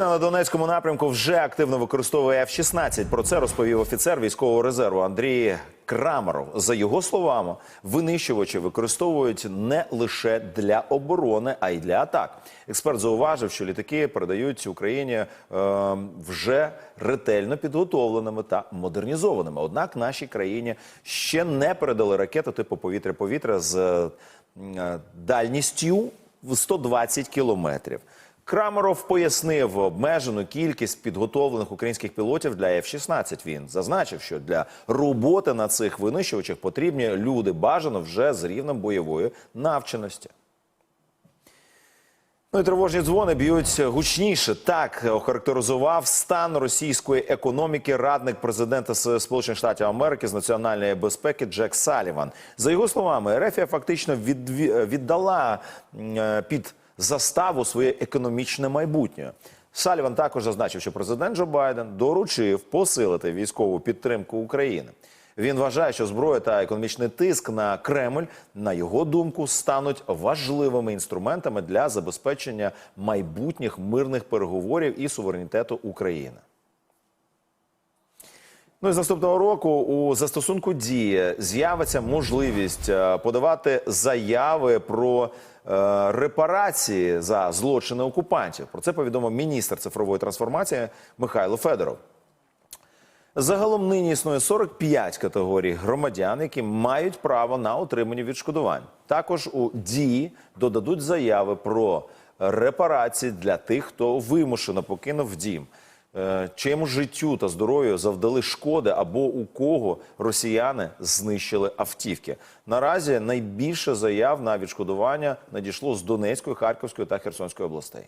На Донецькому напрямку вже активно використовує F-16. Про це розповів офіцер військового резерву Андрій Крамаров. За його словами, винищувачі використовують не лише для оборони, а й для атак. Експерт зауважив, що літаки передають Україні е, вже ретельно підготовленими та модернізованими. Однак нашій країні ще не передали ракети типу повітря-повітря з е, дальністю в 120 кілометрів. Крамеров пояснив обмежену кількість підготовлених українських пілотів для F-16. Він зазначив, що для роботи на цих винищувачах потрібні люди бажано вже з рівнем бойової навченості. Ну і тривожні дзвони б'ють гучніше. Так охарактеризував стан російської економіки радник президента Сполучених Штатів Америки з національної безпеки Джек Саліван. За його словами, Ерефія фактично віддала е, під заставу своє економічне майбутнє. Саліван також зазначив, що президент Джо Байден доручив посилити військову підтримку України. Він вважає, що зброя та економічний тиск на Кремль, на його думку, стануть важливими інструментами для забезпечення майбутніх мирних переговорів і суверенітету України. Ну і з наступного року у застосунку дії з'явиться можливість е, подавати заяви про е, репарації за злочини окупантів. Про це повідомив міністр цифрової трансформації Михайло Федоров. Загалом нині існує 45 категорій громадян, які мають право на отримання відшкодувань. Також у дії додадуть заяви про репарації для тих, хто вимушено покинув дім, е, чиєму життю та здоров'ю завдали шкоди або у кого росіяни знищили автівки. Наразі найбільше заяв на відшкодування надійшло з Донецької, Харківської та Херсонської областей.